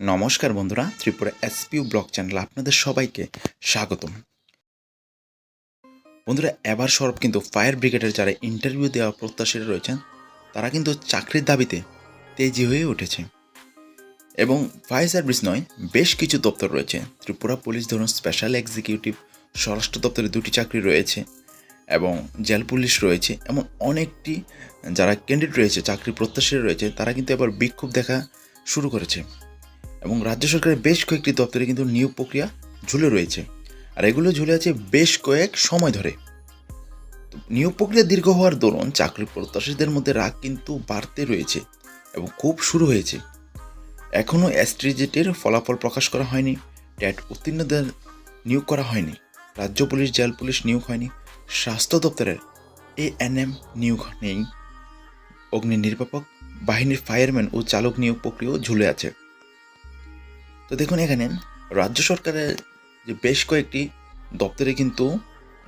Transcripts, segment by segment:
নমস্কার বন্ধুরা, Tripura এসপিউ blog channel আপনাদের সবাইকে স্বাগতম। বন্ধুরা, এবার সরব কিন্তু ফায়ার ব্রিগেডের যারা ইন্টারভিউ দেওয়া প্রত্যাশীরা রয়েছেন, তারা কিন্তু চাকরির দাবিতে তেজি হয়ে উঠেছে। এবং ফায়ার সার্ভিস নয়, বেশ কিছু দপ্তর রয়েছে। ত্রিপুরা পুলিশ ধরুন স্পেশাল এক্সিকিউটিভ স্বরাষ্ট্র দপ্তরে দুটি চাকরি রয়েছে এবং জেল পুলিশ রয়েছে, এমন অনেকটি যারা ক্যান্ডিডেট রয়েছে, চাকরি প্রত্যাশীরা রয়েছে, তারা কিন্তু এবার বিক্ষোভ দেখা শুরু করেছে। এবং রাজ্য সরকারের বেশ কয়েকটি দপ্তরে কিন্তু নিয়োগ প্রক্রিয়া ঝুলে রয়েছে। আর এগুলো ঝুলে আছে বেশ কয়েক সময় ধরে। নিয়োগ প্রক্রিয়া দীর্ঘ হওয়ার দরুন চাকরি প্রত্যাশীদের মধ্যে রাগ কিন্তু বাড়তে রয়েছে এবং খুব শুরু হয়েছে। এখনও অ্যাস্ট্রিজেটের ফলাফল প্রকাশ করা হয়নি, ট্যাট উত্তীর্ণদের নিয়োগ করা হয়নি, রাজ্য পুলিশ, জেল পুলিশ নিয়োগ হয়নি, স্বাস্থ্য দপ্তরের এ এন এম নিয়োগ নেই অগ্নি নির্বাপক বাহিনীর ফায়ারম্যান ও চালক নিয়োগ প্রক্রিয়াও ঝুলে আছে। তো দেখুন এখানে রাজ্য সরকারের যে বেশ কয়েকটি দপ্তরে কিন্তু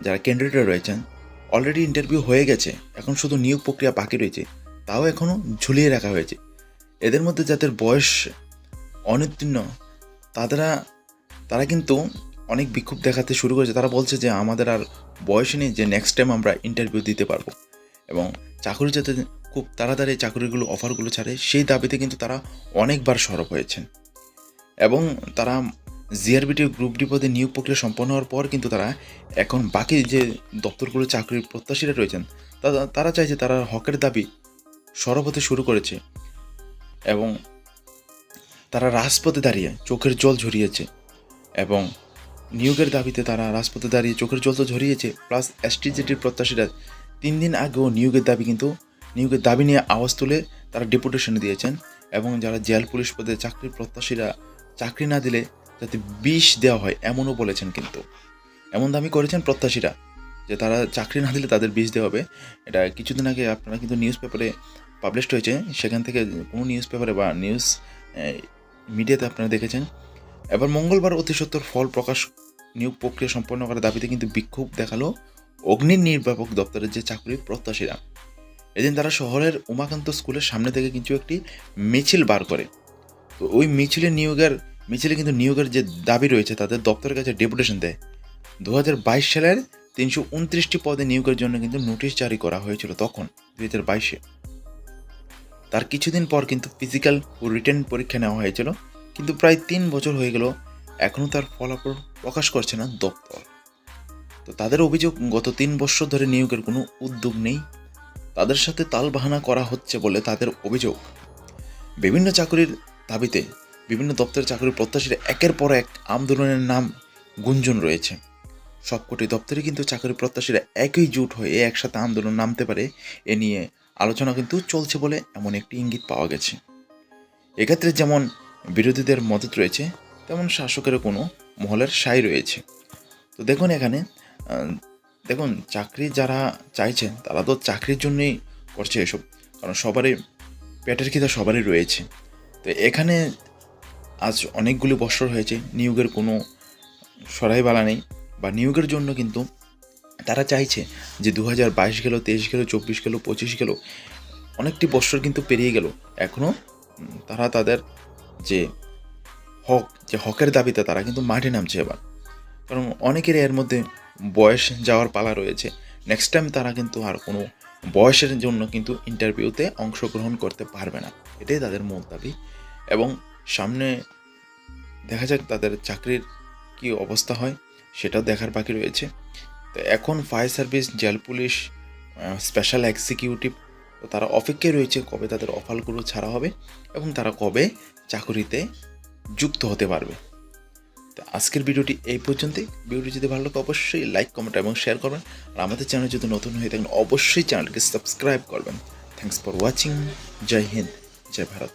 যারা ক্যান্ডিডেট রয়েছেন অলরেডি ইন্টারভিউ হয়ে গেছে। এখন শুধু নিয়োগ প্রক্রিয়া বাকি রয়েছে। তাও এখনও ঝুলিয়ে রাখা হয়েছে। এদের মধ্যে যাদের বয়স অনুত্তীর্ণ তারা তারা কিন্তু অনেক বিক্ষোভ দেখাতে শুরু করেছে। তারা বলছে যে আমাদের আর বয়স নেই যে নেক্সট টাইম আমরা ইন্টারভিউ দিতে পারব। এবং চাকরি যাতে খুব তাড়াতাড়ি চাকরিগুলো অফারগুলো ছাড়ে, সেই দাবিতে কিন্তু তারা অনেকবার সরব হয়েছেন। এবং তারা জিআরবিটির গ্রুপ ডি পদে নিয়োগ প্রক্রিয়া সম্পন্ন হওয়ার পর কিন্তু তারা এখন বাকি যে দপ্তরগুলো চাকরির প্রত্যাশীরা রয়েছেন, তারা চাইছে তারা হকের দাবি সরব হতে শুরু করেছে এবং তারা রাজপথে দাঁড়িয়ে চোখের জল ঝরিয়েছে এবং নিয়োগের দাবিতে তারা রাজপথে দাঁড়িয়ে চোখের জল তো ঝরিয়েছে প্লাস এসটিজেটির প্রত্যাশীরা তিন দিন আগেও নিয়োগের দাবি কিন্তু, নিয়োগের দাবি নিয়ে আওয়াজ তুলে তারা ডেপুটেশন দিয়েছেন এবং যারা জেল পুলিশ পদে চাকরির প্রত্যাশীরা চাকরি না দিলে যাতে বিষ দেওয়া হয়, এমনও বলেছেন কিন্তু। এমন দামি করেছেন প্রত্যাশীরা, যে তারা চাকরি না দিলে তাদের বিষ দেওয়া হবে। এটা কিছুদিন আগে আপনারা কিন্তু নিউজ পেপারে পাবলিশড হয়েছে। সেখান থেকে কোনো নিউজ পেপারে বা নিউজ মিডিয়াতে আপনারা দেখেছেন। এবার মঙ্গলবার অতি সত্তর ফল প্রকাশ, নিয়োগ প্রক্রিয়া সম্পন্ন করার দাবিতে কিন্তু বিক্ষোভ দেখাল অগ্নি নির্বাপক দপ্তরের যে চাকরি প্রত্যাশীরা। এদিন তারা শহরের উমাকান্ত স্কুলের সামনে থেকে কিন্তু একটি মিছিল বার করে। তো ওই মিছিলে নিয়োগের মিছিলে কিন্তু নিয়োগের যে দাবি রয়েছে, তাদের দপ্তরের কাছে ডেপুটেশন দেয়। দু বাইশ সালের তিনশো উনত্রিশটি পদে নিয়োগের জন্য কিন্তু নোটিশ জারি করা হয়েছিল তখন দুই হাজার বাইশে। তার কিছুদিন পর কিন্তু ফিজিক্যাল ও রিটার্ন পরীক্ষা নেওয়া হয়েছিল, কিন্তু প্রায় তিন বছর হয়ে গেল, এখনও তার ফলাফল প্রকাশ করছে না দপ্তর। তো তাদের অভিযোগ, গত তিন বছর ধরে নিয়োগের কোনো উদ্যোগ নেই। তাদের সাথে তালবাহানা করা হচ্ছে বলে তাদের অভিযোগ। বিভিন্ন চাকরির দাবিতে বিভিন্ন দপ্তরের চাকরির প্রত্যাশীরা একের পর এক আন্দোলনের নাম গুঞ্জন রয়েছে। সবকটি দপ্তরে কিন্তু চাকরি প্রত্যাশীরা একই জুট হয়ে একসাথে আন্দোলন নামতে পারে, এ নিয়ে আলোচনা কিন্তু চলছে বলে এমন একটি ইঙ্গিত পাওয়া গেছে। এক্ষেত্রে যেমন বিরোধীদের মদত রয়েছে, তেমন শাসকেরও কোনো মহলের সাই রয়েছে। তো দেখুন এখানে দেখুন চাকরি যারা চাইছেন, তারা তো চাকরির জন্যই করছে এসব, কারণ সবারই পেটের খিদা সবারই রয়েছে। তো এখানে আজ অনেকগুলি বছর হয়েছে, নিয়োগের কোনো সরাই বালা নেই বা নিয়োগের জন্য কিন্তু তারা চাইছে যে দু হাজার বাইশ গেল, তেইশ গেল, চব্বিশ গেল, পঁচিশ গেল, অনেকটি বছর কিন্তু পেরিয়ে গেল। এখনও তারা তাদের যে হক, যে হকের দাবিতে তারা কিন্তু মাঠে নামছে এবার। কারণ অনেকের এর মধ্যে বয়স যাওয়ার পালা রয়েছে। নেক্সট টাইম তারা কিন্তু আর কোনো বয়সের জন্য কিন্তু ইন্টারভিউতে অংশগ্রহণ করতে পারবে না। এটাই তাদের মূল দাবি। এবং সামনে দেখা যাক তাদের চাকরির কি অবস্থা হয়, সেটাও দেখার বাকি রয়েছে। তো এখন fire service, jail police special executive তো তারা অপেক্ষায় রয়েছে কবে তাদের অফারগুলো ছাড়া হবে এবং তারা কবে চাকরিতে যুক্ত হতে পারবে। তো আজকের ভিডিওটি এই পর্যন্তই। ভিডিওটি যদি ভালো লাগে, অবশ্যই লাইক কমেন্ট এবং শেয়ার করবেন। আর আমাদের চ্যানেল যদি নতুন হয়ে থাকেন, অবশ্যই চ্যানেলকে সাবস্ক্রাইব করবেন। থ্যাংকস ফর ওয়াচিং জয় হিন্দ, জয় ভারত।